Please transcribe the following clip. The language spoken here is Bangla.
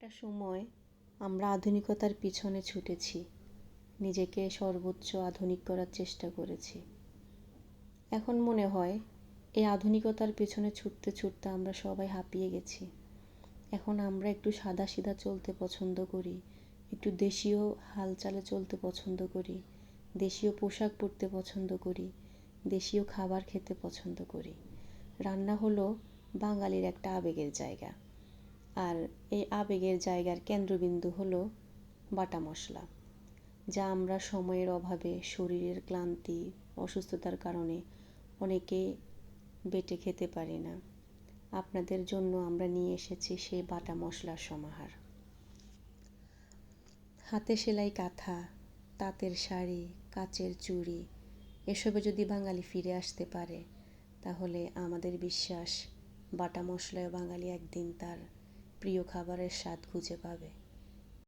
একটা সময় আমরা আধুনিকতার পিছনে ছুটেছি। নিজেকে সর্বোচ্চ আধুনিক করার চেষ্টা করেছি। এখন মনে হয়, এই আধুনিকতার পেছনে ছুটতে ছুটতে আমরা সবাই হাঁপিয়ে গেছি। এখন আমরা একটু সাদা সিধা চলতে পছন্দ করি, একটু দেশীয় হালচালে চলতে পছন্দ করি, দেশীয় পোশাক পরতে পছন্দ করি, দেশীয় খাবার খেতে পছন্দ করি। রান্না হলো বাঙালির একটা আবেগের জায়গা। আর এই আবেগের জায়গার কেন্দ্রবিন্দু হলো বাটা মশলা, যা আমরা সময়ের অভাবে শরীরের ক্লান্তি, অসুস্থতার কারণে অনেকে বেটে খেতে পারি না। আপনাদের জন্য আমরা নিয়ে এসেছি সেই বাটা মশলার সমাহার। হাতে সেলাই কাঁথা, তাঁতের শাড়ি, কাচের চুড়ি, এসবে যদি বাঙালি ফিরে আসতে পারে, তাহলে আমাদের বিশ্বাস বাটা মশলায় বাঙালি একদিন তার প্রিয় খাবারের স্বাদ খুঁজে পাবে।